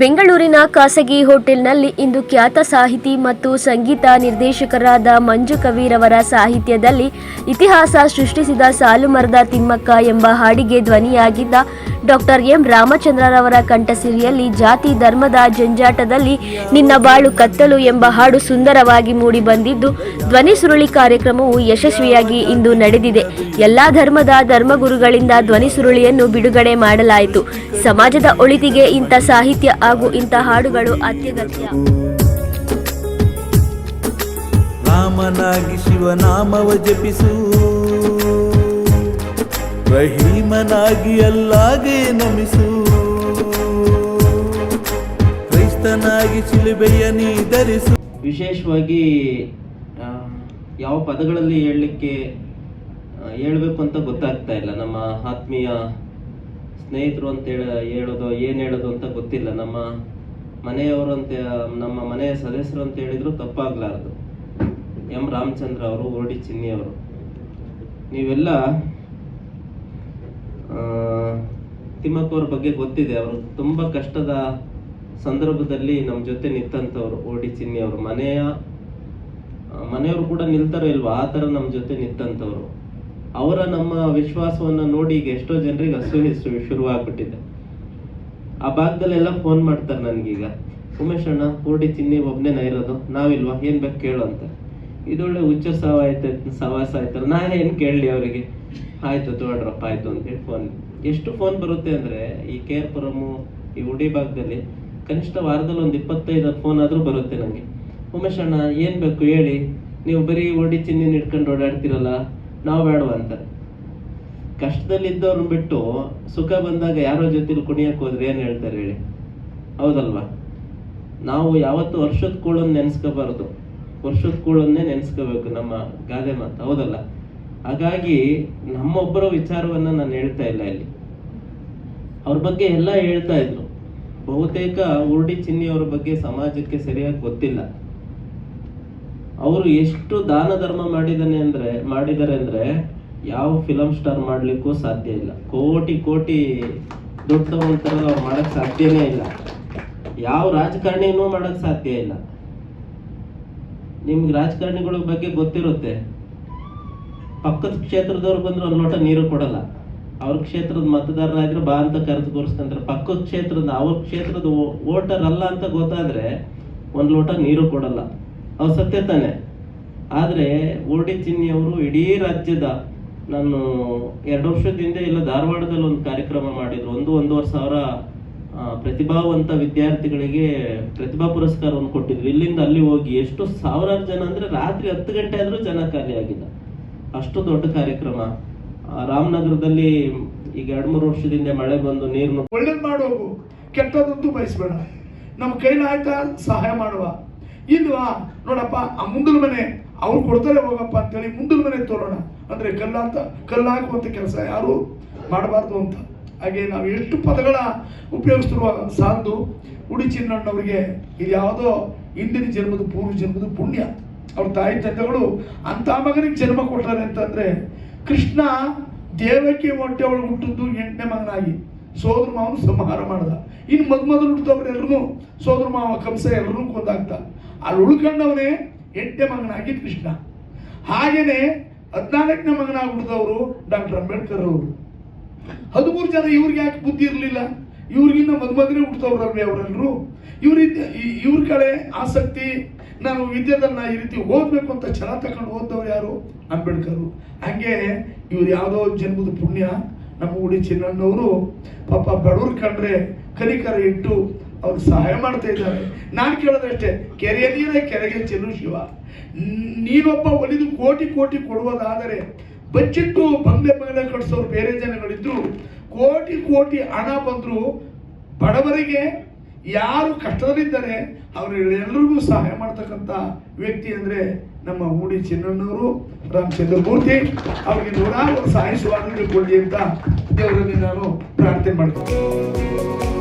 ಬೆಂಗಳೂರಿನ ಖಾಸಗಿ ಹೋಟೆಲ್ನಲ್ಲಿ ಇಂದು ಖ್ಯಾತ ಸಾಹಿತಿ ಮತ್ತು ಸಂಗೀತ ನಿರ್ದೇಶಕರಾದ ಮಂಜು ಕವೀರವರ ಸಾಹಿತ್ಯದಲ್ಲಿ ಇತಿಹಾಸ ಸೃಷ್ಟಿಸಿದ ಸಾಲುಮರದ ತಿಮ್ಮಕ್ಕ ಎಂಬ ಹಾಡಿಗೆ ಧ್ವನಿಯಾಗಿದ್ದ ಡಾಕ್ಟರ್ ಎಂ ರಾಮಚಂದ್ರರವರ ಕಂಠಸಿರಿಯಲ್ಲಿ ಜಾತಿ ಧರ್ಮದ ಜಂಜಾಟದಲ್ಲಿ ನಿನ್ನ ಬಾಳು ಕತ್ತಲು ಎಂಬ ಹಾಡು ಸುಂದರವಾಗಿ ಮೂಡಿ ಬಂದಿದ್ದು, ಧ್ವನಿ ಸುರುಳಿ ಕಾರ್ಯಕ್ರಮವು ಯಶಸ್ವಿಯಾಗಿ ಇಂದು ನಡೆದಿದೆ. ಎಲ್ಲಾ ಧರ್ಮದ ಧರ್ಮಗುರುಗಳಿಂದ ಧ್ವನಿ ಸುರುಳಿಯನ್ನು ಬಿಡುಗಡೆ ಮಾಡಲಾಯಿತು. ಸಮಾಜದ ಒಳಿತಿಗೆ ಇಂಥ ಸಾಹಿತ್ಯ ಹಾಗೂ ಇಂಥ ಹಾಡುಗಳು ಅತ್ಯಗತ್ಯ. ರಾಮನಾಗಿ ಶಿವನಾಮವ ಜಪಿಸು. ರಹೀಮನಾಗಿ ಅಲ್ಲಾಗೆ ನಮಿಸು. ಕ್ರೈಸ್ತನಾಗಿ ಶಿಲುಬೆಯ ನೀ ಧರಿಸು. ವಿಶೇಷವಾಗಿ ಯಾವ ಪದಗಳಲ್ಲಿ ಹೇಳಲಿಕ್ಕೆ ಹೇಳಬೇಕು ಅಂತ ಗೊತ್ತಾಗ್ತಾ ಇಲ್ಲ ನಮ್ಮ ಆತ್ಮೀಯ ಸ್ನೇಹಿತರು ಅಂತ ಹೇಳ, ಹೇಳೋದು, ಏನು ಹೇಳೋದು ಅಂತ ಗೊತ್ತಿಲ್ಲ. ನಮ್ಮ ಮನೆಯವರು ಅಂತ, ನಮ್ಮ ಮನೆಯ ಸದಸ್ಯರು ಅಂತ ಹೇಳಿದ್ರು ತಪ್ಪಾಗ್ಲಾರ್ದು. ಎಂ. ರಾಮಚಂದ್ರ ಅವರು, ಓಡಿ ಚಿನ್ನಿ ಅವರು. ನೀವೆಲ್ಲ ತಿಮ್ಮಪ್ಪ ಬಗ್ಗೆ ಗೊತ್ತಿದೆ. ಅವರು ತುಂಬ ಕಷ್ಟದ ಸಂದರ್ಭದಲ್ಲಿ ನಮ್ಮ ಜೊತೆ ನಿಂತಂಥವ್ರು ಓಡಿ ಚಿನ್ನಿ ಅವರು. ಮನೆಯ, ಮನೆಯವರು ಕೂಡ ನಿಲ್ತಾರೋ ಇಲ್ವಾ, ಆ ಥರ ನಮ್ಮ ಜೊತೆ ನಿಂತಂಥವ್ರು ಅವರ ನಮ್ಮ ವಿಶ್ವಾಸವನ್ನ ನೋಡಿ ಈಗ ಎಷ್ಟೋ ಜನರಿಗೆ ಅಸೂಯೆ ಶುರು ಶುರುವಾಗ್ಬಿಟ್ಟಿದೆ. ಆ ಭಾಗದಲ್ಲೆಲ್ಲ ಫೋನ್ ಮಾಡ್ತಾರೆ ನನಗೀಗ. ಉಮೇಶ್ ಅಣ್ಣ ಓಡಿ ಚಿನ್ನಿ ಒಬ್ಬನೇ ಇರೋದು ನಾವಿಲ್ವಾ? ಏನ್ ಬೇಕು ಕೇಳು ಅಂತ. ಇದೊಳ್ಳೆ ಹುಚ್ಚ ಸಾವ ಆಯ್ತು ಸವಾಸ ಆಯ್ತಲ್ಲ. ನಾ ಏನು ಕೇಳಲಿ ಅವರಿಗೆ? ಆಯ್ತು ತೋಡ್ರಪ್ಪ ಆಯ್ತು ಅಂತೇಳಿ ಫೋನ್ ಎಷ್ಟು ಫೋನ್ ಬರುತ್ತೆ ಅಂದ್ರೆ, ಈ ಕೆ ಆರ್ ಪುರಮು ಈ ಉಡಿ ಭಾಗದಲ್ಲಿ ಕನಿಷ್ಠ ವಾರದಲ್ಲಿ ಒಂದು ಇಪ್ಪತ್ತೈದು ಫೋನ್ ಆದ್ರೂ ಬರುತ್ತೆ ನನಗೆ ಉಮೇಶ್ ಅಣ್ಣ, ಏನ್ ಬೇಕು ಹೇಳಿ? ನೀವು ಬರೀ ಓಡಿ ಚಿನ್ನಿನ ಇಟ್ಕೊಂಡು ಓಡಾಡ್ತಿರಲ್ಲ? ನಾವು ಬೇಡವಾ ಅಂತ ಕಷ್ಟದಲ್ಲಿದ್ದವ್ರನ್ನ ಬಿಟ್ಟು ಸುಖ ಬಂದಾಗ ಯಾರೋ ಜೊತೆಲಿ ಕುಣಿಯಕ್ಕೆ ಹೋದ್ರೆ ಏನು ಹೇಳ್ತಾರೆ ಹೇಳಿ? ಹೌದಲ್ವಾ? ನಾವು ಯಾವತ್ತು ವರ್ಷದ ಕೂಳನ್ನ ನೆನೆಸ್ಕೋಬಾರ್ದು. ವರ್ಷದ ಕೂಳನ್ನೇ ನೆನೆಸ್ಕೋಬೇಕು ನಮ್ಮ ಗಾದೆ ಮಾತು. ಹೌದಲ್ಲ? ಹಾಗಾಗಿ ನಮ್ಮೊಬ್ಬರ ವಿಚಾರವನ್ನ ನಾನು ಹೇಳ್ತಾ ಇಲ್ಲ ಇಲ್ಲಿ. ಅವ್ರ ಬಗ್ಗೆ ಎಲ್ಲ ಹೇಳ್ತಾ ಇದ್ರು ಬಹುತೇಕ ಉರುಡಿ ಚಿನ್ನಿ ಅವ್ರ ಬಗ್ಗೆ ಸಮಾಜಕ್ಕೆ ಸರಿಯಾಗಿ ಗೊತ್ತಿಲ್ಲ. ಅವರು ಎಷ್ಟು ದಾನ ಧರ್ಮ ಮಾಡಿದಾನೆ ಅಂದ್ರೆ, ಮಾಡಿದ್ದಾರೆ ಅಂದ್ರೆ ಯಾವ ಫಿಲಮ್ ಸ್ಟಾರ್ ಮಾಡ್ಲಿಕ್ಕೂ ಸಾಧ್ಯ ಇಲ್ಲ. ಕೋಟಿ ಕೋಟಿ ದುಡ್ಡು ತಗೊಂತಾರಲ್ಲ ಅವ್ರು ಮಾಡಕ್ ಸಾಧ್ಯನೇ ಇಲ್ಲ. ಯಾವ ರಾಜಕಾರಣಿನೂ ಮಾಡಕ್ ಸಾಧ್ಯ ಇಲ್ಲ. ನಿಮ್ಗೆ ರಾಜಕಾರಣಿಗಳ ಬಗ್ಗೆ ಗೊತ್ತಿರುತ್ತೆ. ಪಕ್ಕದ ಕ್ಷೇತ್ರದವ್ರು ಬಂದ್ರೆ ಒಂದು ಲೋಟ ನೀರು ಕೊಡಲ್ಲ. ಅವ್ರ ಕ್ಷೇತ್ರದ ಮತದಾರರಾದ್ರೆ ಬಾ ಅಂತ ಕರೆದು ಕೂರಿಸ್ಕೊಂತಾರೆ. ಪಕ್ಕದ ಕ್ಷೇತ್ರದ, ಅವ್ರ ಕ್ಷೇತ್ರದ ವೋಟರ್ ಅಲ್ಲ ಅಂತ ಗೊತ್ತಾದ್ರೆ ಒಂದು ಲೋಟ ನೀರು ಕೊಡಲ್ಲ. ಅವ್ ಸತ್ಯ ತಾನೆ. ಆದ್ರೆ ಓಡಿ ಚಿನ್ನಿ ಅವರು ಇಡೀ ರಾಜ್ಯದ ನಾನು ಎರಡು ವರ್ಷದಿಂದ ಇಲ್ಲ ಧಾರವಾಡದಲ್ಲಿ ಒಂದು ಕಾರ್ಯಕ್ರಮ ಮಾಡಿದ್ರು. ಒಂದು ಒಂದೂವರೆ ಸಾವಿರ ಪ್ರತಿಭಾವಂತ ವಿದ್ಯಾರ್ಥಿಗಳಿಗೆ ಪ್ರತಿಭಾ ಪುರಸ್ಕಾರವನ್ನು ಕೊಟ್ಟಿದ್ರು ಇಲ್ಲಿಂದ ಅಲ್ಲಿ ಹೋಗಿ ಎಷ್ಟು ಸಾವಿರಾರು ಜನ ಅಂದ್ರೆ ರಾತ್ರಿ ಹತ್ತು ಗಂಟೆ ಆದ್ರೂ ಜನ ಖಾಲಿ ಆಗಿಲ್ಲ. ಅಷ್ಟು ದೊಡ್ಡ ಕಾರ್ಯಕ್ರಮ. ರಾಮನಗರದಲ್ಲಿ ಈಗ ಎರಡು ಮೂರು ವರ್ಷದಿಂದ ಮಳೆ ಬಂದು ನೀರು ಒಳ್ಳೇದು ಮಾಡುವ ಕೆಟ್ಟದಂತೂ ಬಯಸ್ಬೇಡ. ನಮ್ಮ ಕೈಲಾಯ್ತಾ ಸಹಾಯ ಮಾಡುವ. ಇಲ್ವಾ? ನೋಡಪ್ಪ, ಆ ಮುಂದಲ ಮನೆ, ಅವ್ರು ಕೊಡ್ತಾರೆ ಹೋಗಪ್ಪ ಅಂತೇಳಿ ಮುಂದಲ ಮನೆ ತೋರೋಣ. ಅಂದ್ರೆ ಕಲ್ಲಾಂತ ಕಲ್ಲಾಗುವಂಥ ಕೆಲಸ ಯಾರು? ಮಾಡಬಾರ್ದು ಅಂತ. ಹಾಗೆ ನಾವು ಎಷ್ಟು ಪದಗಳ ಉಪಯೋಗಿಸ್ತಿರುವ ಸಾಂದು, ಉಡಿ ಚಿನ್ನಣ್ಣವರಿಗೆ ಇದು ಯಾವುದೋ ಹಿಂದಿನ ಜನ್ಮದ ಪೂರ್ವ ಜನ್ಮದ ಪುಣ್ಯ. ಅವ್ರ ತಾಯಿ ತಂದೆಗಳು ಅಂತ ಮಗನಿಗೆ ಜನ್ಮ ಕೊಟ್ಟಾರೆ ಅಂತಂದ್ರೆ ಕೃಷ್ಣ ದೇವಕ್ಕೆ ಹೊಟ್ಟೆ ಒಳಗೆ ಹುಟ್ಟಿದ್ದು ಎಂಟನೇ ಮಗನಾಗಿ. ಸೋದರ ಮಾವನು ಸಂಹಾರ ಮಾಡ್ದ. ಇನ್ನು ಮದ್ ಮೊದಲು ಹುಟ್ಟಿದವ್ರೆಲ್ಲರೂ ಸೋದರ ಮಾವ ಕಂಸ ಎಲ್ಲರೂ ಕೊಂದಾಗ್ತ. ಅಲ್ಲಿ ಉಳ್ಕೊಂಡವನೇ ಎಂಟನೇ ಮಗನಾಗಿ ಕೃಷ್ಣ. ಹಾಗೇನೆ ಹದಿನಾಲ್ಕನೇ ಮಗನಾಗಿ ಹುಟ್ಟಿದವರು ಡಾಕ್ಟರ್ ಅಂಬೇಡ್ಕರ್ ಅವರು. ಹದಿಮೂರು ಜನ ಇವ್ರಿಗೆ ಯಾಕೆ ಬುದ್ಧಿ ಇರಲಿಲ್ಲ? ಇವ್ರಿಗಿನ್ನ ಮದ್ ಮೊದಲೇ ಹುಡ್ತವ್ರಲ್ವೇ ಅವರೆಲ್ಲರೂ ಇವ್ರ ಇವ್ರ ಕಡೆ ಆಸಕ್ತಿ ನಾನು ವಿದ್ಯೆದನ್ನ ಈ ರೀತಿ ಓದ್ಬೇಕು ಅಂತ ಛಲ ತಗೊಂಡು ಓದ್ದವ್ರು ಯಾರು? ಅಂಬೇಡ್ಕರ್. ಹಂಗೆ ಇವ್ರು ಯಾವುದೋ ಜನ್ಮದ ಪುಣ್ಯ ನಮ್ಮ ಉಡಿ ಚಿನ್ನಣ್ಣವರು ಪಾಪ ಬಡವ್ರು ಕಂಡ್ರೆ ಕನಿಕರ ಇಟ್ಟು ಅವ್ರು ಸಹಾಯ ಮಾಡ್ತಾ ಇದ್ದಾರೆ. ನಾನು ಕೇಳೋದಷ್ಟೇ ಕೆರೆಯ ಕೆರೆಗೆ ಚೆಲ್ಲು ಶಿವ. ನೀನೊಬ್ಬ ಒಲಿದು ಕೋಟಿ ಕೋಟಿ ಕೊಡುವುದಾದರೆ ಬಚ್ಚಿಟ್ಟು ಬಂಗ್ಲೆ ಬಂಗ್ಲೆ ಕಟ್ಸೋರು ಬೇರೆ ಜನಗಳಿದ್ರು, ಕೋಟಿ ಕೋಟಿ ಹಣ ಬಂದ್ರು ಬಡವರಿಗೆ ಯಾರು ಕಷ್ಟದಲ್ಲಿದ್ದಾರೆ ಅವರೆಲ್ಲರಿಗೂ ಸಹಾಯ ಮಾಡ್ತಕ್ಕಂಥ ವ್ಯಕ್ತಿ ಅಂದ್ರೆ ನಮ್ಮ ಮೂಡಿ ಚಿನ್ನಣ್ಣವರು ರಾಮಚಂದ್ರಮೂರ್ತಿ ಅವರಿಗೆ ನೂರಾರು ಸಾಯಿಸುವ ಕೊಡಿ ಕೊಡಲಿ ಅಂತ ದೇವರಲ್ಲಿ ನಾನು ಪ್ರಾರ್ಥನೆ ಮಾಡ್ತೀನಿ.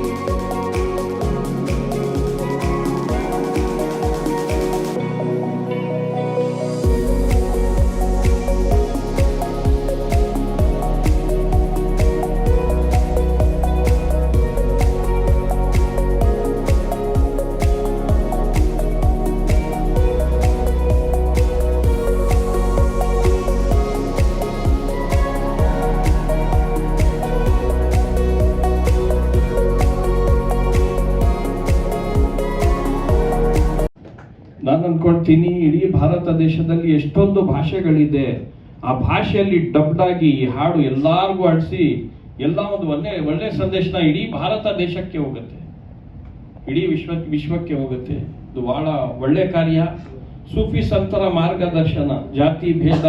ದೇಶದಲ್ಲಿ ಎಷ್ಟೊಂದು ಭಾಷೆಗಳಿದೆ. ಆ ಭಾಷೆಯಲ್ಲಿ ಡಬ್ಡಾಗಿ ಈ ಹಾಡು ಎಲ್ಲಾರ್ಗೂ ಆಡಿಸಿ, ಎಲ್ಲ ಒಂದು ಒಳ್ಳೆ ಒಳ್ಳೆ ಸಂದೇಶನ ಇಡೀ ಭಾರತ ದೇಶಕ್ಕೆ ಹೋಗುತ್ತೆ. ಇಡೀ ವಿಶ್ವ, ವಿಶ್ವಕ್ಕೆ ಹೋಗುತ್ತೆ. ಇದು ಬಹಳ ಒಳ್ಳೆ ಕಾರ್ಯ. ಸೂಫಿ ಸಂತರ ಮಾರ್ಗದರ್ಶನ, ಜಾತಿ ಭೇದ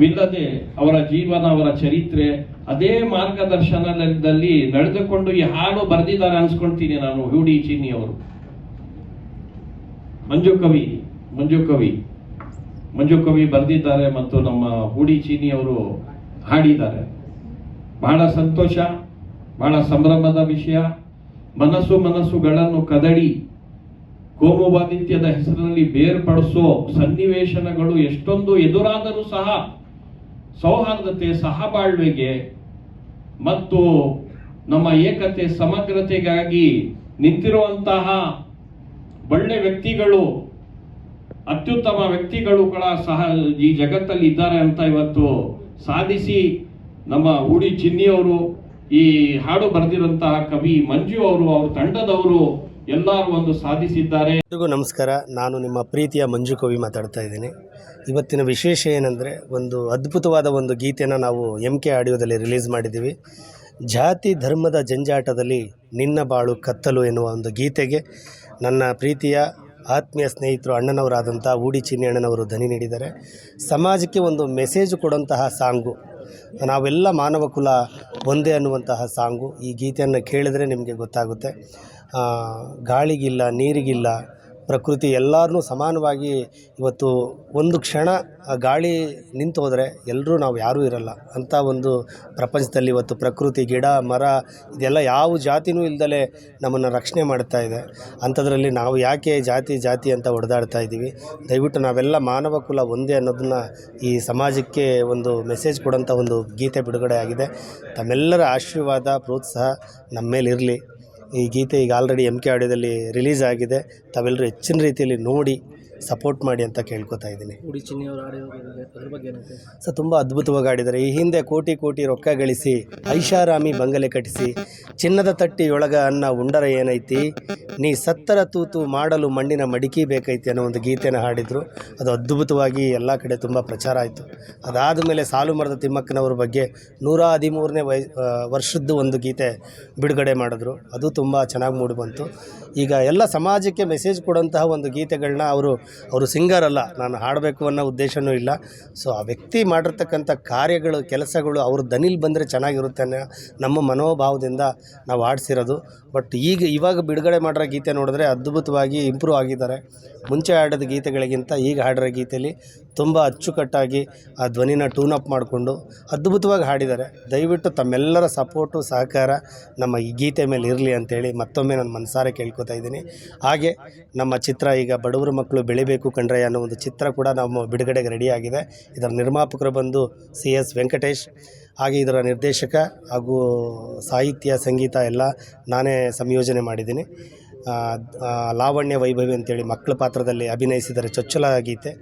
ವಿಲ್ಲದೆ ಅವರ ಜೀವನ, ಅವರ ಚರಿತ್ರೆ, ಅದೇ ಮಾರ್ಗದರ್ಶನದಲ್ಲಿ ನಡೆದುಕೊಂಡು ಈ ಹಾಡು ಬರೆದಿದ್ದಾರೆ ಅನ್ಸ್ಕೊಳ್ತೀನಿ ನಾನು ಹೂಡಿ ಚೀನಿ ಅವರು ಮಂಜು ಕವಿ ಮಂಜು ಕವಿ. ಮಂಜು ಕವಿ ಬರೆದಿದ್ದಾರೆ ಮತ್ತು ನಮ್ಮ ಹೂಡಿ ಚೀನಿ ಅವರು ಹಾಡಿದ್ದಾರೆ. ಬಹಳ ಸಂತೋಷ, ಬಹಳ ಸಂಭ್ರಮದ ವಿಷಯ. ಮನಸ್ಸು ಮನಸ್ಸುಗಳನ್ನು ಕದಡಿ ಕೋಮುವಾದಿತ್ಯದ ಹೆಸರಿನಲ್ಲಿ ಬೇರ್ಪಡಿಸೋ ಸನ್ನಿವೇಶನಗಳು ಎಷ್ಟೊಂದು ಎದುರಾದರೂ ಸಹ ಸೌಹಾರ್ದತೆ, ಸಹಬಾಳ್ವೆಗೆ ಮತ್ತು ನಮ್ಮ ಏಕತೆ, ಸಮಗ್ರತೆಗಾಗಿ ನಿಂತಿರುವಂತಹ ಒಳ್ಳೆ ವ್ಯಕ್ತಿಗಳು, ಅತ್ಯುತ್ತಮ ವ್ಯಕ್ತಿಗಳು ಕೂಡ ಸಹ ಈ ಜಗತ್ತಲ್ಲಿ ಇದ್ದಾರೆ ಅಂತ ಇವತ್ತು ಸಾಧಿಸಿ ನಮ್ಮ ಉಡಿ ಚಿನ್ನಿಯವರು ಈ ಹಾಡು ಬರೆದಿರುವಂತಹ ಕವಿ ಮಂಜು ಅವರು, ಅವ್ರ ತಂಡದವರು ಎಲ್ಲರೂ ಒಂದು ಸಾಧಿಸಿದ್ದಾರೆ. ಎಲ್ರಿಗೂ ನಮಸ್ಕಾರ. ನಾನು ನಿಮ್ಮ ಪ್ರೀತಿಯ ಮಂಜು ಕವಿ ಮಾತಾಡ್ತಾ ಇದ್ದೀನಿ. ಇವತ್ತಿನ ವಿಶೇಷ ಏನಂದರೆ ಒಂದು ಅದ್ಭುತವಾದ ಒಂದು ಗೀತೆನ ನಾವು ಎಂ ಕೆ ಆಡಿಯೋದಲ್ಲಿ ರಿಲೀಸ್ ಮಾಡಿದ್ದೀವಿ. ಜಾತಿ ಧರ್ಮದ ಜಂಜಾಟದಲ್ಲಿ ನಿನ್ನ ಬಾಳು ಕತ್ತಲು ಎನ್ನುವ ಒಂದು ಗೀತೆಗೆ ನನ್ನ ಪ್ರೀತಿಯ ಆತ್ಮೀಯ ಸ್ನೇಹಿತರು ಅಣ್ಣನವರಾದಂಥ ಊಡಿ ಚಿನ್ನಿ ಅಣ್ಣನವರು ಧ್ವನಿ ನೀಡಿದ್ದಾರೆ. ಸಮಾಜಕ್ಕೆ ಒಂದು ಮೆಸೇಜ್ ಕೊಡುವಂತಹ ಸಾಂಗು. ನಾವೆಲ್ಲ ಮಾನವ ಕುಲ ಒಂದೇ ಅನ್ನುವಂತಹ ಸಾಂಗು. ಈ ಗೀತೆಯನ್ನು ಕೇಳಿದರೆ ನಿಮಗೆ ಗೊತ್ತಾಗುತ್ತೆ. ಗಾಳಿಗಿಲ್ಲ, ನೀರಿಗಿಲ್ಲ ಪ್ರಕೃತಿ ಎಲ್ಲರನ್ನೂ ಸಮಾನವಾಗಿ ಇವತ್ತು ಒಂದು ಕ್ಷಣ ಗಾಳಿ ನಿಂತು ಹೋದರೆ ಎಲ್ಲರೂ ನಾವು ಯಾರೂ ಇರಲ್ಲ. ಅಂಥ ಒಂದು ಪ್ರಪಂಚದಲ್ಲಿ ಇವತ್ತು ಪ್ರಕೃತಿ, ಗಿಡ, ಮರ ಇದೆಲ್ಲ ಯಾವ ಜಾತಿನೂ ಇಲ್ದಲೆ ನಮ್ಮನ್ನು ರಕ್ಷಣೆ ಮಾಡ್ತಾ ಇದೆ. ಅಂಥದ್ರಲ್ಲಿ ನಾವು ಯಾಕೆ ಜಾತಿ ಜಾತಿ ಅಂತ ಹೊಡೆದಾಡ್ತಾ ಇದ್ದೀವಿ? ದಯವಿಟ್ಟು ನಾವೆಲ್ಲ ಮಾನವ ಕುಲ ಒಂದೇ ಅನ್ನೋದನ್ನ ಈ ಸಮಾಜಕ್ಕೆ ಒಂದು ಮೆಸೇಜ್ ಕೊಡೋಂಥ ಒಂದು ಗೀತೆ ಬಿಡುಗಡೆ ಆಗಿದೆ. ತಮ್ಮೆಲ್ಲರ ಆಶೀರ್ವಾದ, ಪ್ರೋತ್ಸಾಹ ನಮ್ಮ ಮೇಲಿರಲಿ ಈ ಗೀತೆ ಈಗ ಆಲ್ರೆಡಿ ಎಂ ಕೆ ಆಡಿಯೋದಲ್ಲಿ ರಿಲೀಸ್ ಆಗಿದೆ. ತಾವೆಲ್ಲರೂ ಹೆಚ್ಚಿನ ರೀತಿಯಲ್ಲಿ ನೋಡಿ ಸಪೋರ್ಟ್ ಮಾಡಿ ಅಂತ ಕೇಳ್ಕೊತಾ ಇದ್ದೀನಿ. ಸೊ ತುಂಬ ಅದ್ಭುತವಾಗಿ ಆಡಿದ್ದಾರೆ. ಈ ಹಿಂದೆ ಕೋಟಿ ಕೋಟಿ ರೊಕ್ಕ ಗಳಿಸಿ ಐಷಾರಾಮಿ ಬಂಗಲೆ ಕಟ್ಟಿಸಿ ಚಿನ್ನದ ತಟ್ಟಿಯೊಳಗ ಅನ್ನ ಉಂಡರ ಏನೈತಿ ನೀ ಸತ್ತರ ತೂತು ಮಾಡಲು ಮಣ್ಣಿನ ಮಡಿಕೆ ಬೇಕೈತಿ ಅನ್ನೋ ಒಂದು ಗೀತೆನ ಹಾಡಿದರು. ಅದು ಅದ್ಭುತವಾಗಿ ಎಲ್ಲ ಕಡೆ ತುಂಬ ಪ್ರಚಾರ ಆಯಿತು. ಅದಾದ ಮೇಲೆ ಸಾಲು ಮರದ ತಿಮ್ಮಕ್ಕನವ್ರ ಬಗ್ಗೆ ನೂರ ಹದಿಮೂರನೇ ವಯ ವರ್ಷದ್ದು ಒಂದು ಗೀತೆ ಬಿಡುಗಡೆ ಮಾಡಿದ್ರು. ಅದು ತುಂಬ ಚೆನ್ನಾಗಿ ಮೂಡಿಬಂತು ಈಗ ಎಲ್ಲ ಸಮಾಜಕ್ಕೆ ಮೆಸೇಜ್ ಕೊಡುವಂತಹ ಒಂದು ಗೀತೆಗಳನ್ನ ಅವರು ಅವರು ಸಿಂಗರ್ ಅಲ್ಲ, ನಾನು ಹಾಡಬೇಕು ಅನ್ನೋ ಉದ್ದೇಶವೂ ಇಲ್ಲ. ಸೊ ಆ ವ್ಯಕ್ತಿ ಮಾಡಿರ್ತಕ್ಕಂಥ ಕಾರ್ಯಗಳು, ಕೆಲಸಗಳು ಅವರು ದನಿಲ್ ಬಂದರೆ ಚೆನ್ನಾಗಿರುತ್ತೆ ಅನ್ನೋ ನಮ್ಮ ಮನೋಭಾವದಿಂದ ನಾವು ಆಡಿಸಿರೋದು ಬಟ್ ಈಗ ಇವಾಗ ಬಿಡುಗಡೆ ಮಾಡಿರೋ ಗೀತೆ ನೋಡಿದ್ರೆ ಅದ್ಭುತವಾಗಿ ಇಂಪ್ರೂವ್ ಆಗಿದ್ದಾರೆ. ಮುಂಚೆ ಹಾಡಿದ ಗೀತೆಗಳಿಗಿಂತ ಈಗ ಹಾಡಿರೋ ಗೀತೆಯಲ್ಲಿ ತುಂಬ ಅಚ್ಚುಕಟ್ಟಾಗಿ ಆ ಧ್ವನಿನ ಟೂನ್ ಅಪ್ ಮಾಡಿಕೊಂಡು ಅದ್ಭುತವಾಗಿ ಹಾಡಿದ್ದಾರೆ. ದಯವಿಟ್ಟು ತಮ್ಮೆಲ್ಲರ ಸಪೋರ್ಟು ಸಹಕಾರ ನಮ್ಮ ಈ ಗೀತೆ ಮೇಲೆ ಇರಲಿ ಅಂತೇಳಿ ಮತ್ತೊಮ್ಮೆ ನಾನು ಮನಸಾರೆ ಕೇಳ್ಕೊತಾ ಇದ್ದೀನಿ. ಹಾಗೆ ನಮ್ಮ ಚಿತ್ರ ಈಗ ಬಡವರ ಮಕ್ಕಳು ಬೆಳಿಬೇಕು ಕಂಡ್ರೆ ಅನ್ನೋ ಒಂದು ಚಿತ್ರ ಕೂಡ ನಮ್ಮ ಬಿಡುಗಡೆಗೆ ರೆಡಿಯಾಗಿದೆ ಇದರ ನಿರ್ಮಾಪಕರು ಬಂದು ಸಿ ಎಸ್ ವೆಂಕಟೇಶ್, ಹಾಗೆ ಇದರ ನಿರ್ದೇಶಕ ಹಾಗೂ ಸಾಹಿತ್ಯ, ಸಂಗೀತ ಎಲ್ಲ ನಾನೇ ಸಂಯೋಜನೆ ಮಾಡಿದ್ದೀನಿ. ಲಾವಣ್ಯ ವೈಭವಿ ಅಂತೇಳಿ ಮಕ್ಕಳ ಪಾತ್ರದಲ್ಲಿ ಅಭಿನಯಿಸಿದರೆ ಚೊಚ್ಚಲ ಗೀತೆ.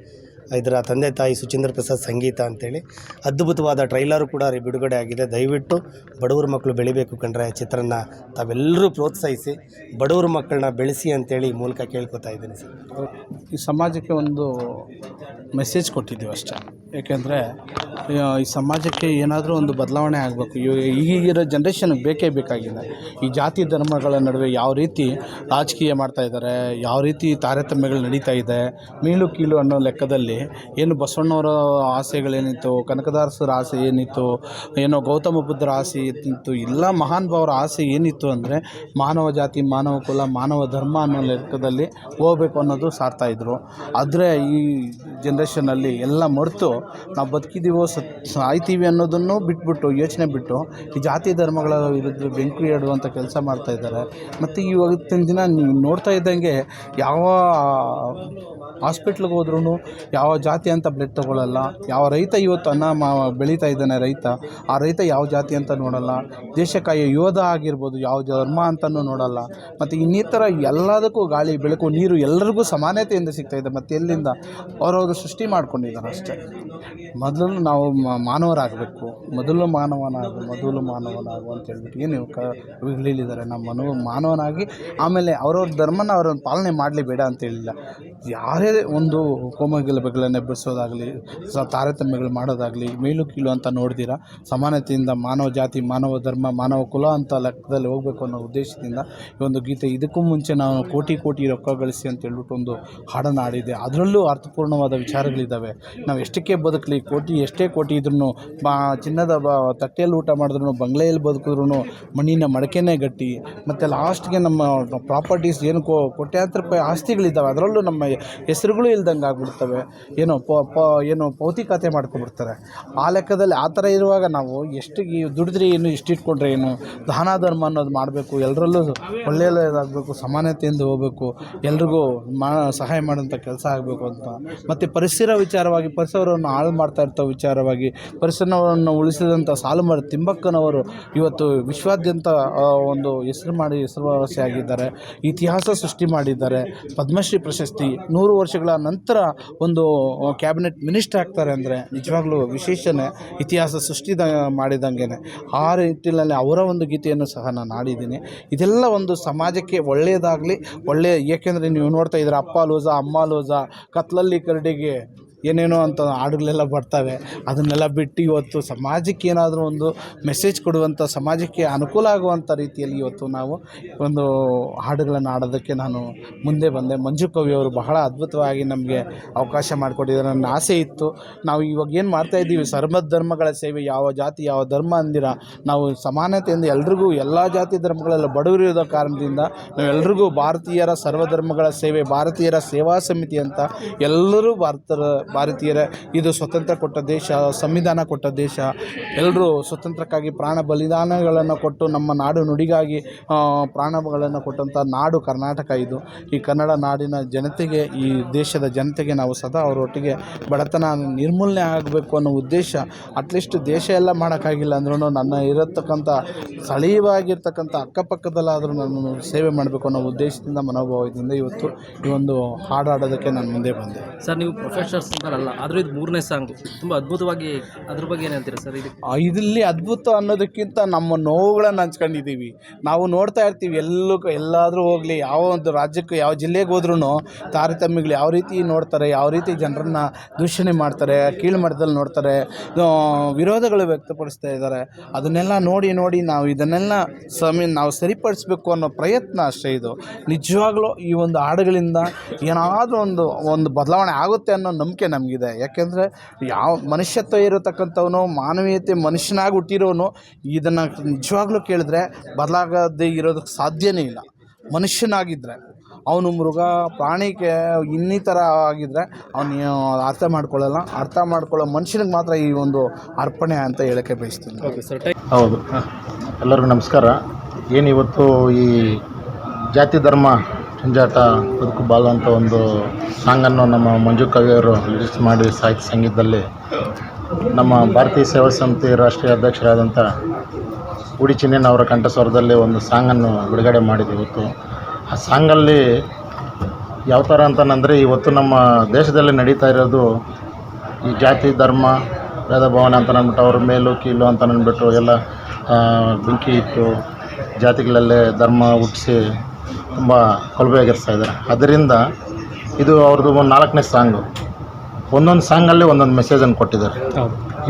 ಇದರ ತಂದೆ ತಾಯಿ ಸುಚೀಂದ್ರ ಪ್ರಸಾದ್ ಸಂಗೀತ ಅಂತೇಳಿ ಅದ್ಭುತವಾದ ಟ್ರೈಲರು ಕೂಡ ಬಿಡುಗಡೆ ಆಗಿದೆ. ದಯವಿಟ್ಟು ಬಡವ್ರ ಮಕ್ಕಳು ಬೆಳಿಬೇಕು ಕಂಡ್ರೆ ಚಿತ್ರನ ತಾವೆಲ್ಲರೂ ಪ್ರೋತ್ಸಾಹಿಸಿ, ಬಡವ್ರ ಮಕ್ಕಳನ್ನ ಬೆಳೆಸಿ ಅಂತೇಳಿ ಈ ಮೂಲಕ ಕೇಳ್ಕೊತಾ ಇದ್ದೀನಿ ಸರ್. ಈ ಸಮಾಜಕ್ಕೆ ಒಂದು ಮೆಸೇಜ್ ಕೊಟ್ಟಿದ್ದೀವಿ ಅಷ್ಟೇ. ಏಕೆಂದರೆ ಈ ಸಮಾಜಕ್ಕೆ ಏನಾದರೂ ಒಂದು ಬದಲಾವಣೆ ಆಗಬೇಕು. ಈಗಿರೋ ಜನ್ರೇಷನ್ಗೆ ಬೇಕೇ ಬೇಕಾಗಿದೆ ಈ ಜಾತಿ ಧರ್ಮಗಳ ನಡುವೆ ಯಾವ ರೀತಿ ರಾಜಕೀಯ ಮಾಡ್ತಾಯಿದ್ದಾರೆ ಯಾವ ರೀತಿ ತಾರತಮ್ಯಗಳು ನಡೀತಾ ಇದೆ, ಮೀಳು ಕೀಳು ಅನ್ನೋ ಲೆಕ್ಕದಲ್ಲಿ ಏನು ಬಸವಣ್ಣವರ ಆಸೆಗಳೇನಿತ್ತು, ಕನಕದಾಸರ ಆಸೆ ಏನಿತ್ತು, ಏನೋ ಗೌತಮ ಬುದ್ಧರ ಆಸೆ ಏನಿತ್ತು ಎಲ್ಲ ಮಹಾನ್ ಭಾವರ ಆಸೆ ಏನಿತ್ತು ಅಂದರೆ ಮಾನವ ಜಾತಿ, ಮಾನವ ಕುಲ, ಮಾನವ ಧರ್ಮ ಅನ್ನೋ ಲೆಕ್ಕದಲ್ಲಿ ಹೋಗ್ಬೇಕು ಅನ್ನೋದು ಸಾರ್ತಾ ಇದ್ರು. ಆದರೆ ಈ ಜನ್ರೇಷನಲ್ಲಿ ಎಲ್ಲ ಮರೆತು ನಾವು ಬದುಕಿದ್ದೀವೋ ಸತ್ ಸಾಯ್ತೀವಿ ಅನ್ನೋದನ್ನು ಬಿಟ್ಬಿಟ್ಟು, ಯೋಚನೆ ಬಿಟ್ಟು ಈ ಜಾತಿ ಧರ್ಮಗಳ ವಿರುದ್ಧ ಬೆಂಕಿ ಇಡುವಂಥ ಕೆಲಸ ಮಾಡ್ತಾಯಿದ್ದಾರೆ ಮತ್ತು ಇವತ್ತಿನ ದಿನ ನೀವು ನೋಡ್ತಾ ಇದ್ದಂಗೆ ಯಾವ ಹಾಸ್ಪಿಟ್ಲಿಗೆ ಹೋದ್ರೂ ಯಾವ ಜಾತಿ ಅಂತ ಬ್ಲಡ್ ತಗೊಳ್ಳಲ್ಲ ಯಾವ ರೈತ ಇವತ್ತು ಅನ್ನ ಮಾ ಬೆಳೀತಾ ಇದ್ದಾನೆ ರೈತ, ಆ ರೈತ ಯಾವ ಜಾತಿ ಅಂತ ನೋಡಲ್ಲ. ದೇಶಕ್ಕಾಗಿ ಯೋಧ ಆಗಿರ್ಬೋದು, ಯಾವ ಧರ್ಮ ಅಂತಲೂ ನೋಡಲ್ಲ. ಮತ್ತು ಇನ್ನಿತರ ಎಲ್ಲದಕ್ಕೂ ಗಾಳಿ, ಬೆಳಕು, ನೀರು ಎಲ್ಲರಿಗೂ ಸಮಾನತೆಯಿಂದ ಇದೆ. ಮತ್ತು ಎಲ್ಲಿಂದ? ಅವರವರು ಸೃಷ್ಟಿ ಮಾಡ್ಕೊಂಡಿದ್ದಾರೆ ಅಷ್ಟೇ. ಮೊದಲು ನಾವು ಮಾನವರಾಗಬೇಕು. ಮೊದಲು ಮಾನವನಾಗು ಮೊದಲು ಮಾನವನಾಗು ಅಂತ ಹೇಳ್ಬಿಟ್ಟು ಏನು ಕ ಹೇಳಿದ್ದಾರೆ ನಮ್ಮ ಮನೋ ಮಾನವನಾಗಿ ಆಮೇಲೆ ಅವ್ರವ್ರ ಧರ್ಮನ ಅವ್ರನ್ನ ಪಾಲನೆ ಮಾಡಲಿ ಬೇಡ ಅಂತ ಹೇಳಿಲ್ಲ. ಯಾರೇ ಒಂದು ಕೋಮಗಲಭೆಗಳನ್ನು ಎಬ್ಬಿಸೋದಾಗಲಿ, ಸ ತಾರತಮ್ಯಗಳು ಮಾಡೋದಾಗಲಿ, ಮೇಲು ಕೀಳು ಅಂತ ನೋಡ್ದಿರ? ಸಮಾನತೆಯಿಂದ ಮಾನವ ಜಾತಿ, ಮಾನವ ಧರ್ಮ, ಮಾನವ ಕುಲ ಅಂತ ಲೆಕ್ಕದಲ್ಲಿ ಹೋಗಬೇಕು ಅನ್ನೋ ಉದ್ದೇಶದಿಂದ ಈ ಒಂದು ಗೀತೆ. ಇದಕ್ಕೂ ಮುಂಚೆ ನಾವು ಕೋಟಿ ಕೋಟಿ ರೊಕ್ಕ ಗಳಿಸಿ ಅಂತ ಹೇಳ್ಬಿಟ್ಟು ಒಂದು ಹಾಡನ್ನು ಹಾಡಿದೆ ಅದರಲ್ಲೂ ಅರ್ಥಪೂರ್ಣವಾದ ವಿಚಾರಗಳಿದ್ದಾವೆ ನಾವು ಎಷ್ಟಕ್ಕೆ ಬದುಕಲಿ? ಕೋಟಿ ಎಷ್ಟೇ ಕೋಟಿ ಇದ್ರೂ ಬಾ, ಚಿನ್ನದ ಬ, ತಟ್ಟೆಯಲ್ಲಿ ಊಟ ಮಾಡಿದ್ರು ಬಂಗ್ಲೆಯಲ್ಲಿ ಬದುಕಿದ್ರು ಮಣ್ಣಿನ ಮಡಕೆನೇ ಗಟ್ಟಿ. ಮತ್ತು ಲಾಸ್ಟ್ಗೆ ನಮ್ಮ ಪ್ರಾಪರ್ಟೀಸ್ ಏನು ಕೋಟ್ಯಾಂತರ ರೂಪಾಯಿ ಆಸ್ತಿಗಳಿದ್ದಾವೆ ಅದರಲ್ಲೂ ನಮ್ಮ ಹೆಸರುಗಳು ಇಲ್ದಂಗೆ ಆಗ್ಬಿಡ್ತವೆ. ಏನೋ ಪ ಪ, ಏನು ಭೌತಿಕತೆ ಮಾಡ್ಕೊಬಿಡ್ತಾರೆ ಆ ಲೆಕ್ಕದಲ್ಲಿ ಆ ಥರ ಇರುವಾಗ ನಾವು ಎಷ್ಟು ದುಡಿದ್ರೆ ಏನು, ಎಷ್ಟು ಇಟ್ಕೊಂಡ್ರೆ ಏನು, ದಾನ ಧರ್ಮ ಅನ್ನೋದು ಮಾಡಬೇಕು ಎಲ್ಲರಲ್ಲೂ ಒಳ್ಳೆಯದಾಗಬೇಕು ಸಮಾನತೆಯಿಂದ ಹೋಗಬೇಕು, ಎಲ್ರಿಗೂ ಮಾ, ಸಹಾಯ ಮಾಡೋಂಥ ಕೆಲಸ ಆಗಬೇಕು ಅಂತ. ಮತ್ತು ಪರಿಸರ ವಿಚಾರವಾಗಿ, ಪರಿಸರವನ್ನು ಹಾಳು ಮಾಡ್ತಾ ಇರ್ತವೆ ವಿಚಾರವಾಗಿ, ಪರಿಸರವನ್ನು ಉಳಿಸಿದಂಥ ಸಾಲುಮರ ತಿಂಬಕ್ಕನವರು ಇವತ್ತು ವಿಶ್ವಾದ್ಯಂತ ಒಂದು ಹೆಸರು ಮಾಡಿ, ಹೆಸರುವಾಸಿ ಆಗಿದ್ದಾರೆ. ಇತಿಹಾಸ ಸೃಷ್ಟಿ ಮಾಡಿದ್ದಾರೆ. ಪದ್ಮಶ್ರೀ ಪ್ರಶಸ್ತಿ, ನೂರು ವರ್ಷಗಳ ನಂತರ ಒಂದು ಕ್ಯಾಬಿನೆಟ್ ಮಿನಿಸ್ಟರ್ ಆಗ್ತಾರೆ ಅಂದರೆ ನಿಜವಾಗ್ಲೂ ವಿಶೇಷನೇ ಇತಿಹಾಸ ಸೃಷ್ಟಿ ಮಾಡಿದಂಗೆ ಆ ರೀತಿಯಲ್ಲಿ ಅವರ ಒಂದು ಗೀತೆಯನ್ನು ಸಹ ನಾನು ಆಡಿದ್ದೀನಿ ಇದೆಲ್ಲ ಒಂದು ಸಮಾಜಕ್ಕೆ ಒಳ್ಳೆಯದಾಗಲಿ, ಒಳ್ಳೆಯ, ಏಕೆಂದರೆ ನೀವು ನೋಡ್ತಾ ಇದ್ದೀರ, ಅಪ್ಪ ಲೋಜ, ಅಮ್ಮ ಲೋಜ ಕತ್ಲಲ್ಲಿ ಕರಡಿಗೆ ಏನೇನೋ ಅಂತ ಹಾಡುಗಳೆಲ್ಲ ಬರ್ತವೆ, ಅದನ್ನೆಲ್ಲ ಬಿಟ್ಟು ಇವತ್ತು ಸಮಾಜಕ್ಕೆ ಏನಾದರೂ ಒಂದು ಮೆಸೇಜ್ ಕೊಡುವಂಥ ಸಮಾಜಕ್ಕೆ ಅನುಕೂಲ ಆಗುವಂಥ ರೀತಿಯಲ್ಲಿ ಇವತ್ತು ನಾವು ಒಂದು ಹಾಡುಗಳನ್ನು ಹಾಡೋದಕ್ಕೆ ನಾನು ಮುಂದೆ ಬಂದೆ. ಮಂಜು ಕವಿಯವರು ಬಹಳ ಅದ್ಭುತವಾಗಿ ನಮಗೆ ಅವಕಾಶ ಮಾಡಿಕೊಟ್ಟಿದ್ದಾರೆ. ನನ್ನ ಆಸೆ ಇತ್ತು. ನಾವು ಇವಾಗ ಏನು ಮಾಡ್ತಾ ಇದ್ದೀವಿ? ಸರ್ವ ಧರ್ಮಗಳ ಸೇವೆ, ಯಾವ ಜಾತಿ, ಯಾವ ಧರ್ಮ ಅಂದಿರ, ನಾವು ಸಮಾನತೆಯಿಂದ ಎಲ್ರಿಗೂ ಎಲ್ಲ ಜಾತಿ ಧರ್ಮಗಳೆಲ್ಲ ಬಡವರಿರೋ ಕಾರಣದಿಂದ ನಾವೆಲ್ಲರಿಗೂ ಭಾರತೀಯರ ಭಾರತೀಯರ ಸರ್ವಧರ್ಮಗಳ ಸೇವೆ, ಭಾರತೀಯರ ಸೇವಾ ಸಮಿತಿ ಅಂತ ಎಲ್ಲರೂ ಭಾರತರ ಭಾರತೀಯರ, ಇದು ಸ್ವತಂತ್ರ ಕೊಟ್ಟ ದೇಶ, ಸಂವಿಧಾನ ಕೊಟ್ಟ ದೇಶ. ಎಲ್ಲರೂ ಸ್ವತಂತ್ರಕ್ಕಾಗಿ ಪ್ರಾಣ ಬಲಿದಾನಗಳನ್ನು ಕೊಟ್ಟು ನಮ್ಮ ನಾಡು ನುಡಿಗಾಗಿ ಪ್ರಾಣಗಳನ್ನು ಕೊಟ್ಟಂಥ ನಾಡು ಕರ್ನಾಟಕ ಇದು. ಈ ಕನ್ನಡ ನಾಡಿನ ಜನತೆಗೆ, ಈ ದೇಶದ ಜನತೆಗೆ ನಾವು ಸದಾ ಅವರೊಟ್ಟಿಗೆ ಬಡತನ ನಿರ್ಮೂಲನೆ ಆಗಬೇಕು ಅನ್ನೋ ಉದ್ದೇಶ. ಅಟ್ಲೀಸ್ಟ್ ದೇಶ ಎಲ್ಲ ಮಾಡೋಕ್ಕಾಗಿಲ್ಲ ಅಂದ್ರೂ ನನ್ನ ಇರತಕ್ಕಂಥ, ಸ್ಥಳೀಯವಾಗಿರ್ತಕ್ಕಂಥ ಅಕ್ಕಪಕ್ಕದಲ್ಲಾದರೂ ನಾನು ಸೇವೆ ಮಾಡಬೇಕು ಅನ್ನೋ ಉದ್ದೇಶದಿಂದ, ಮನೋಭಾವದಿಂದ ಇವತ್ತು ಈ ಒಂದು ಹಾಡಾಡೋದಕ್ಕೆ ನಾನು ಮುಂದೆ ಬಂದೆ. ಸರ್, ನೀವು ಅಲ್ಲ ಆದರೂ ಇದು ಮೂರನೇ ಸಾಂಗು ತುಂಬ ಅದ್ಭುತವಾಗಿ ಅದ್ರ ಬಗ್ಗೆ ಏನು ಹೇಳ್ತೀರಾ ಸರ್ ಇದು ಇಲ್ಲಿ ಅದ್ಭುತ ಅನ್ನೋದಕ್ಕಿಂತ ನಮ್ಮ ನೋವುಗಳನ್ನು ಹಂಚ್ಕೊಂಡಿದ್ದೀವಿ. ನಾವು ನೋಡ್ತಾ ಇರ್ತೀವಿ, ಎಲ್ಲೂ ಎಲ್ಲಾದರೂ ಹೋಗಲಿ, ಯಾವ ಒಂದು ರಾಜ್ಯಕ್ಕೆ, ಯಾವ ಜಿಲ್ಲೆಗೆ ಹೋದ್ರೂ ತಾರತಮ್ಯಗಳು ಯಾವ ರೀತಿ ನೋಡ್ತಾರೆ, ಯಾವ ರೀತಿ ಜನರನ್ನ ದೂಷಣೆ ಮಾಡ್ತಾರೆ ಕೀಳ್ಮಟ್ಟದಲ್ಲಿ ನೋಡ್ತಾರೆ ವಿರೋಧಗಳು ವ್ಯಕ್ತಪಡಿಸ್ತಾ ಇದ್ದಾರೆ. ಅದನ್ನೆಲ್ಲ ನೋಡಿ ನೋಡಿ ನಾವು ಇದನ್ನೆಲ್ಲ ಸಮಿ, ನಾವು ಸರಿಪಡಿಸ್ಬೇಕು ಅನ್ನೋ ಪ್ರಯತ್ನ ಅಷ್ಟೇ ಇದು. ನಿಜವಾಗ್ಲೂ ಈ ಒಂದು ಹಾಡುಗಳಿಂದ ಏನಾದರೂ ಒಂದು ಒಂದು ಬದಲಾವಣೆ ಆಗುತ್ತೆ ಅನ್ನೋ ನಂಬಿಕೆ ನಮಗಿದೆ. ಯಾಕೆಂದರೆ ಯಾವ ಮನುಷ್ಯತ್ವ ಇರತಕ್ಕಂಥವನು ಮಾನವೀಯತೆ ಮನುಷ್ಯನಾಗಿ ಹುಟ್ಟಿರೋನು ಇದನ್ನು ನಿಜವಾಗ್ಲೂ ಕೇಳಿದ್ರೆ ಬದಲಾಗದೇ ಇರೋದಕ್ಕೆ ಸಾಧ್ಯನೇ ಇಲ್ಲ. ಮನುಷ್ಯನಾಗಿದ್ದರೆ ಅವನು ಮೃಗ ಪ್ರಾಣಿಗೆ ಇನ್ನಿತರ ಆಗಿದ್ದರೆ ಅವನು ಅರ್ಥ ಮಾಡ್ಕೊಳ್ಳಲ್ಲ. ಅರ್ಥ ಮಾಡ್ಕೊಳ್ಳೋ ಮನುಷ್ಯನಿಗೆ ಮಾತ್ರ ಈ ಒಂದು ಅರ್ಪಣೆ ಅಂತ ಹೇಳೋಕ್ಕೆ ಬಯಸ್ತೀನಿ. ಓಕೆ ಸರ್ ಹೌದು. ಎಲ್ಲರಿಗೂ ನಮಸ್ಕಾರ. ಏನು ಇವತ್ತು ಈ ಜಾತಿ ಧರ್ಮ ಜಂಜಾಟ ಬದುಕು ಬಾಳು ಅಂತ ಒಂದು ಸಾಂಗನ್ನು ನಮ್ಮ ಮಂಜು ಕವಿಯವರು ರಿಲೀಸ್ ಮಾಡಿ ಸಾಹಿತ್ಯ ಸಂಗೀತದಲ್ಲಿ ನಮ್ಮ ಭಾರತೀಯ ಸೇವಾ ಸಮಿತಿ ರಾಷ್ಟ್ರೀಯ ಅಧ್ಯಕ್ಷರಾದಂಥ ಉಡಿ ಚಿನ್ನಯ್ಯನ ಅವರ ಕಂಠಸ್ವರದಲ್ಲಿ ಒಂದು ಸಾಂಗನ್ನು ಬಿಡುಗಡೆ ಮಾಡಿದ್ದು ಇವತ್ತು. ಆ ಸಾಂಗಲ್ಲಿ ಯಾವ ಥರ ಅಂತಂದರೆ ಇವತ್ತು ನಮ್ಮ ದೇಶದಲ್ಲಿ ನಡೀತಾ ಇರೋದು ಈ ಜಾತಿ, ಧರ್ಮ ವೇದ ಭವನ ಅಂತ ಅಂದ್ಬಿಟ್ಟು ಅವ್ರ ಮೇಲು, ಕೀಲು ಅಂತ ಅಂದ್ಬಿಟ್ಟು ಎಲ್ಲ ಬೆಂಕಿ ಇಟ್ಟು ಜಾತಿಗಳಲ್ಲೇ ಧರ್ಮ ಹುಟ್ಟಿಸಿ ತುಂಬ ಕೊಳವೆಯಾಗಿರ್ತಾ ಇದ್ದಾರೆ. ಅದರಿಂದ ಇದು ಅವ್ರದ್ದು ಒಂದು ನಾಲ್ಕನೇ ಸಾಂಗು. ಒಂದೊಂದು ಸಾಂಗಲ್ಲಿ ಒಂದೊಂದು ಮೆಸೇಜನ್ನು ಕೊಟ್ಟಿದ್ದಾರೆ.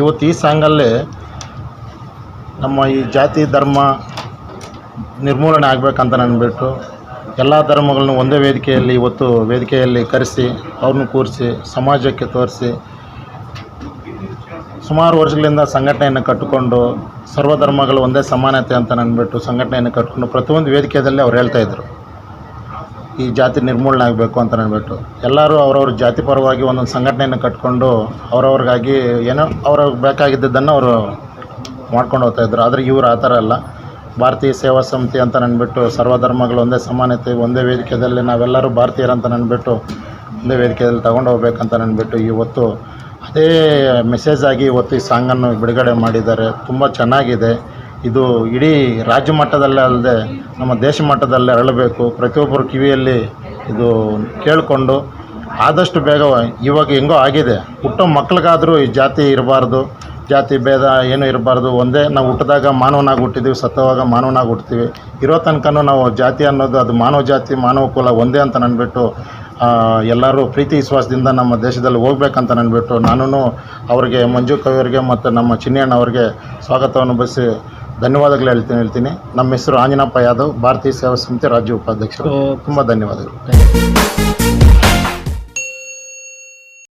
ಇವತ್ತು ಈ ಸಾಂಗಲ್ಲಿ ನಮ್ಮ ಈ ಜಾತಿ ಧರ್ಮ ನಿರ್ಮೂಲನೆ ಆಗಬೇಕಂತ ಅಂದ್ಬಿಟ್ಟು ಎಲ್ಲ ಧರ್ಮಗಳನ್ನು ಒಂದೇ ವೇದಿಕೆಯಲ್ಲಿ ಇವತ್ತು ವೇದಿಕೆಯಲ್ಲಿ ಕರೆಸಿ ಅವ್ರನ್ನ ಕೂರಿಸಿ ಸಮಾಜಕ್ಕೆ ತೋರಿಸಿ ಸುಮಾರು ವರ್ಷಗಳಿಂದ ಸಂಘಟನೆಯನ್ನು ಕಟ್ಟಿಕೊಂಡು ಸರ್ವಧರ್ಮಗಳು ಒಂದೇ ಸಮಾನತೆ ಅಂತ ಅಂದ್ಬಿಟ್ಟು ಸಂಘಟನೆಯನ್ನು ಕಟ್ಟಿಕೊಂಡು ಪ್ರತಿಯೊಂದು ವೇದಿಕೆಯಲ್ಲಿ ಅವ್ರು ಹೇಳ್ತಾ ಇದ್ರು. ಈ ಜಾತಿ ನಿರ್ಮೂಲನೆ ಆಗಬೇಕು ಅಂತ ಅಂದ್ಬಿಟ್ಟು. ಎಲ್ಲರೂ ಅವ್ರವ್ರ ಜಾತಿ ಪರವಾಗಿ ಒಂದೊಂದು ಸಂಘಟನೆಯನ್ನು ಕಟ್ಕೊಂಡು ಅವ್ರವ್ರಿಗಾಗಿ ಏನೋ ಅವ್ರವ್ರಿಗೆ ಬೇಕಾಗಿದ್ದದನ್ನು ಅವರು ಮಾಡ್ಕೊಂಡು ಹೋಗ್ತಾ ಇದ್ರು. ಆದರೆ ಇವರು ಆ ಥರ ಅಲ್ಲ. ಭಾರತೀಯ ಸೇವಾ ಸಮಿತಿ ಅಂತ ಅಂದ್ಬಿಟ್ಟು ಸರ್ವಧರ್ಮಗಳು ಒಂದೇ ಸಮಾನತೆ, ಒಂದೇ ವೇದಿಕೆಯಲ್ಲಿ ನಾವೆಲ್ಲರೂ ಭಾರತೀಯರಂತ ಅಂದ್ಬಿಟ್ಟು ಒಂದೇ ವೇದಿಕೆಯಲ್ಲಿ ತಗೊಂಡು ಹೋಗ್ಬೇಕಂತ ಅಂದ್ಬಿಟ್ಟು ಇವತ್ತು ಅದೇ ಮೆಸೇಜ್ ಆಗಿ ಇವತ್ತು ಈ ಸಾಂಗನ್ನು ಬಿಡುಗಡೆ ಮಾಡಿದ್ದಾರೆ. ತುಂಬ ಚೆನ್ನಾಗಿದೆ. ಇದು ಇಡೀ ರಾಜ್ಯ ಮಟ್ಟದಲ್ಲೇ ಅಲ್ಲದೆ ನಮ್ಮ ದೇಶ ಮಟ್ಟದಲ್ಲೇ ಅರಳಬೇಕು. ಪ್ರತಿಯೊಬ್ಬರ ಕಿವಿಯಲ್ಲಿ ಇದು ಕೇಳಿಕೊಂಡು ಆದಷ್ಟು ಬೇಗ ಇವಾಗ ಹೆಂಗೋ ಆಗಿದೆ. ಹುಟ್ಟೋ ಮಕ್ಳಿಗಾದರೂ ಈ ಜಾತಿ ಇರಬಾರ್ದು. ಜಾತಿ ಭೇದ ಏನೂ ಇರಬಾರ್ದು. ಒಂದೇ ನಾವು ಹುಟ್ಟಿದಾಗ ಮಾನವನಾಗಿ ಹುಟ್ಟಿದ್ದೀವಿ ಸತ್ತವಾಗ ಮಾನವನಾಗಿ ಹುಟ್ತೀವಿ ಇರೋ ತನಕನೂ ನಾವು ಜಾತಿ ಅನ್ನೋದು ಅದು ಮಾನವ ಜಾತಿ, ಮಾನವ ಕುಲ ಒಂದೇ ಅಂತ ಅಂದ್ಬಿಟ್ಟು ಎಲ್ಲರೂ ಪ್ರೀತಿ, ವಿಶ್ವಾಸದಿಂದ ನಮ್ಮ ದೇಶದಲ್ಲಿ ಹೋಗ್ಬೇಕಂತ ಅಂದ್ಬಿಟ್ಟು ನಾನು ಅವರಿಗೆ, ಮಂಜು ಕವಿಯವರಿಗೆ ಮತ್ತು ನಮ್ಮ ಚಿನ್ನಣ್ಣ ಅವರಿಗೆ ಸ್ವಾಗತವನ್ನು ಬಯಸಿ ಧನ್ಯವಾದಗಳು ಹೇಳ್ತೀನಿ ಹೇಳ್ತೀನಿ. ನಮ್ಮ ಹೆಸರು ಆಂಜನಪ್ಪ ಯಾದವ್ ಭಾರತೀಯ ಸೇವಾ ಸಮಿತಿ ರಾಜ್ಯ ಉಪಾಧ್ಯಕ್ಷರು. ತುಂಬ ಧನ್ಯವಾದಗಳು.